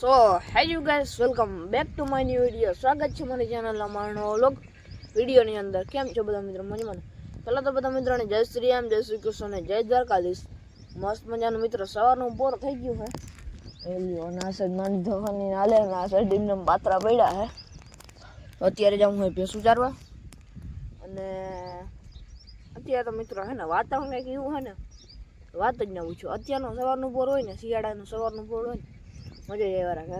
so as you guys welcome back to my new video स्वागत है मेरी channel लोग विडियो अंदर केम छो बदा मित्रों मजा मैंने पहला तो बता मित्रों ने जय श्री राम जय श्री कृष्ण ने जय द्वारकाधीश मस्त मजा मित्र सवार बोर थी गय है पात्रा है वातावरण कहूँ है ना पूछू अत्यार सवार बोर हो शा हो મજા જાય વારા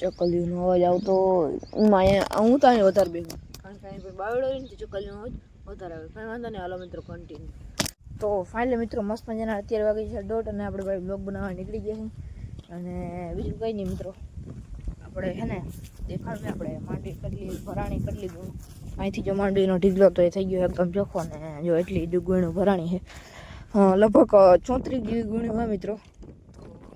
ઘર ચકલીનો અવાજ આવતો હું અહીંયા હું તો અહીંયા વધારે બેસું કારણ કે અહીં પર બાવડો હોય અવાજ વધારે આવે કંઈ વાંધો નહીં હાલો મિત્રો કન્ટિન્યુ તો ફાઇનલી મિત્રો મસ્ત મજાના અત્યારે વાગે છે દોઢ અને આપણે ભાઈ બ્લોગ બનાવવા નીકળી ગયા અને બીજું કંઈ નહીં મિત્રો આપણે છે ને દેખાડવે આપણે માંડી કટલી ભરાણી કરી લીધું અહીંથી જો માંડવીનો ઢીગલો તો એ થઈ ગયો એકદમ ચોખ્ખો ને જો એટલી દુગુણું ભરાણી છે લગભગ ચોત્રીસ જેવી ગુણી હોય મિત્રો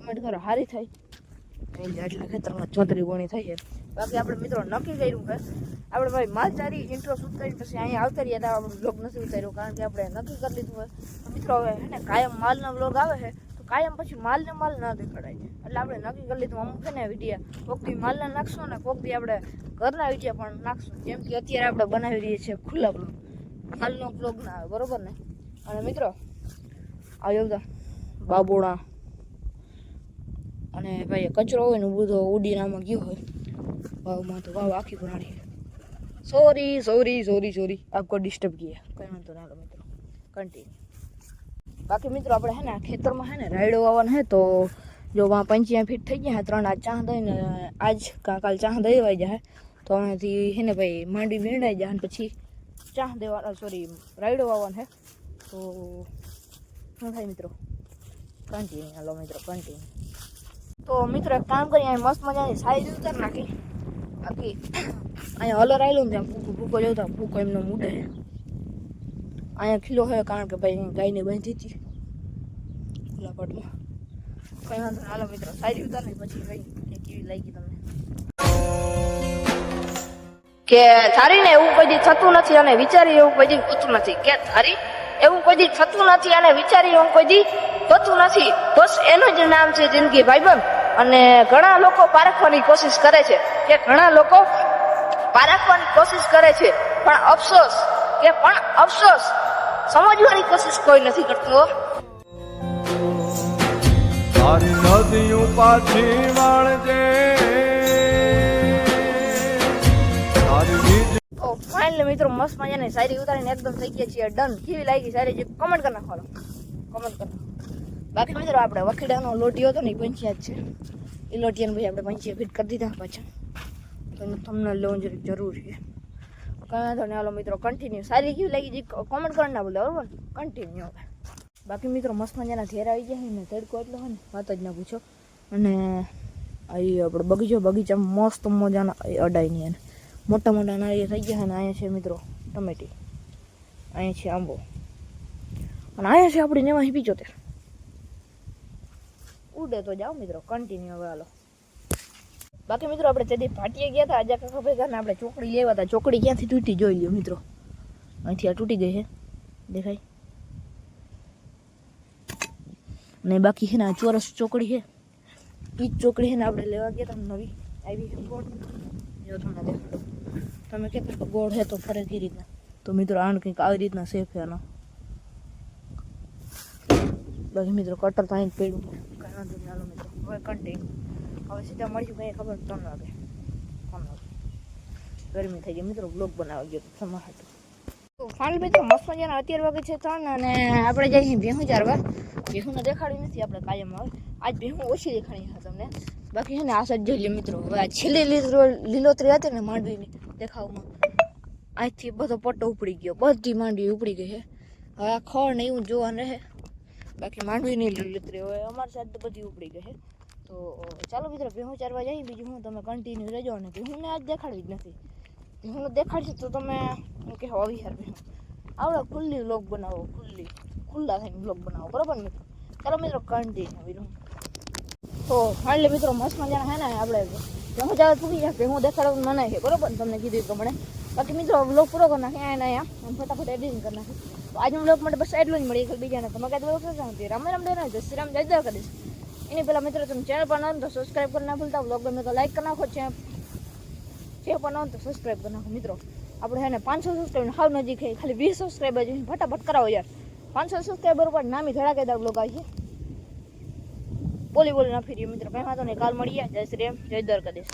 કમેન્ટ કરો સારી થાય એટલે ખેતરમાં ચોત્રીસ ગુણી થઈ છે બાકી આપણે મિત્રો નક્કી કર્યું કે આપણે ભાઈ માલચારી ઇન્ટ્રો શૂટ કરી પછી અહીંયા આવતા રહ્યા હતા આપણે બ્લોગ નથી ઉતાર્યો કારણ કે આપણે નક્કી કરી લીધું હોય મિત્રો હવે હે ને કાયમ માલનો બ્લોગ આવે છે તો કાયમ પછી માલને માલ ન દેખાડાય એટલે આપણે નક્કી કરી લીધું અમુક છે ને વિડીયા કોકથી માલને નાખશું ને કોકથી આપણે ઘરના વિડીયા પણ નાખશું જેમ કે અત્યારે આપણે બનાવી રહીએ છીએ ખુલ્લા બ્લોગ માલનો બ્લોગ ના આવે બરોબર ને અને મિત્રો આ યોદ બાબોણા અને ભાઈ કચરો હોય ન ઉબો તો ઉડીનામાં ગયો હોય બહુ મા તો વાવાખી ભરાડી સોરી સોરી સોરી સોરી આપકો ડિસ્ટર્બ કીયા કઈન તો નાલો મિત્રો કન્ટિન્યુ બાકી મિત્રો આપણે હે ને ખેતરમાં હે ને રાઈડો આવન હે તો જો वहां પંછિયા ફિટ થઈ ગયા ત્રણ આ ચાહ દે ને આજ કા કાલ ચાહ દે હોય જાય તો આથી હે ને ભાઈ માંડી ભેંડા જાય પછી ચાહ દેવા સોરી રાઈડો આવન હે તો શું થાય મિત્રો કન્ટિન્યુ હાલો મિત્રો કન્ટિન્યુ તો મિત્રો એક કામ કરી અહીં મસ્ત મજાની સાઈઝ ઉતાર નાખી બાકી અહીંયા હલર આવેલું ને ત્યાં ભૂકો ભૂકો જતા ભૂકો એમનો મૂટે અહીંયા ખીલો હોય કારણ કે ભાઈ ગાયને બાંધી હતી લપટમાં કઈ વાંધો હાલો મિત્રો સાઈઝ ઉતાર ને પછી ભાઈ કેવી લાગી તમને કે ધારીને એવું કદી થતું નથી અને વિચારી એવું કદી હોતું નથી કે ધારી એવું કોઈ થતું નથી અને વિચારી એવું કોઈ દી થતું નથી બસ એનું જ નામ છે જિંદગી ભાઈબંધ અને ઘણા લોકો પારખવાની કોશિશ કરે છે કે ઘણા લોકો પારખવાની કોશિશ કરે છે પણ અફસોસ કે પણ અફસોસ સમજવાની કોશિશ કોઈ નથી કરતું નદીઓ પાછી વાળજે મિત્રો મસ્ત મજાની શાયરી ઉતારીને એકદમ થઈ ગયા છીએ ડન કેવી લાગી શાયરી જે કમેન્ટ કરી નાખવાનો કમેન્ટ કરો બાકી મિત્રો આપણે વખીડાનો લોટીઓ હતો ને એ પંચાયત છે એ લોટીયાને પછી આપણે પંચાયત ફિટ કરી દીધા પાછા તો તમને લોન જરૂરી છે કાંઈ વાંધો હાલો મિત્રો કન્ટિન્યુ સારી કેવી લાગી જે કોમેન્ટ કરી ના બોલે બરાબર કન્ટિન્યુ હવે બાકી મિત્રો મસ્ત મજાના ઘેર આવી ગયા ને તડકો એટલો હોય ને વાત જ ના પૂછો અને અહીં આપણે બગીચો બગીચામાં મસ્ત મજાના અડાઈની એને मोटा मोटा नारिय थी गया अँ मित्रों टमेटी अँ आंबो अँ आपी चौथे उड़े तो जाओ मित्रों कंटीन्यू हमें हलो बाकी मित्रों अपने तेजी फाटिए गया था आज काका भाई घर ने अपने चोकड़ी लेवा था चोकड़ी क्या थी तूटी जो लियो मित्रों अँ थी आ तूटी गई है देखाई चौरस चोकड़ी है યો તો ન દેખું તો મે કે પર ગોળ હે તો ફરક હે રી તો મિત્રો આન કઈક આ રીતના સેફ હેનો બાકી મિત્રો કટર તાઈન પેડું કરાવા જ આલો મે હવે કંટૈ હવે સીધા મળી ગઈ ખબર તમ લાગે કમ ન વેલમી થઈ ગઈ મિત્રો વ્લોગ બનાવ્યો તો તમા હા તો ફાલ બે જો મસોજા ના અત્યાર વાગે છે તન અને આપણે જઈ ભેંસ ચારવા ભેંસ ન દેખાડી નથી આપણે કાયમ હવે આજ ભેંસ ઓછી દેખાડીયા તમને બાકી છે ને આ સાઈડ જોઈ લે મિત્રો હવે આ છેલ્લી લીલો લીલોતરી હતી ને માંડવીની દેખાવમાં અહીંથી બધો પટ્ટો ઉપડી ગયો બધી માંડવી ઉપડી ગઈ છે હવે આ ખળ ને એવું જોવાનું રહે બાકી માંડવીની લીલોતરી હવે અમારી સાઈડ તો બધી ઉપડી ગઈ છે તો ચાલો મિત્રો ભેહું ચારવા જઈએ બીજું હું તમે કન્ટિન્યુ રહેજો અને ભેહુંને આજ દેખાડવી જ નથી ભેહુંને દેખાડશે તો તમે હું કે આવી યાર ભેહું આવડે ખુલ્લી વ્લોગ બનાવો ખુલ્લી ખુલ્લા થઈને વ્લોગ બનાવો બરાબર મિત્રો ચાલો મિત્રો કન્ટિન્યુ तो फाइनली मित्रों मस्त मजा है ना अपने समझ आ चुकी है हूँ देखाड़ मना है बराबर तमने कीधु प्रमाण बाकी मित्रों ब्लॉग पूरा करना है ना हम फटाफट एडिटिंग करना है तो आज ब्लॉग मैं बस एटलू मिली बीजा ने तो मैं कहते हुए राम राम देना है राम जयदा कर पे मित्रों तुम चेनल पर ना तो सब्सक्राइब करना भूलता ब्लॉग में तो लाइक करना खो चेप पर ना तो सब्सक्राइब करना मित्रों आप है ना पांच सौ सब्सक्राइब हाउ नजीक है खाली वीस सब्सक्राइबर जो फटाफट कराओ यार पांच सौ सब्सक्राइबर पर नाम ही धड़ा कहता ब्लॉग आइए બોલી બોલી ના ફેરીએ મિત્રો કઈ વાંધો નહીં કાલ મળીએ જય શ્રી જય દ્વારકાધીશ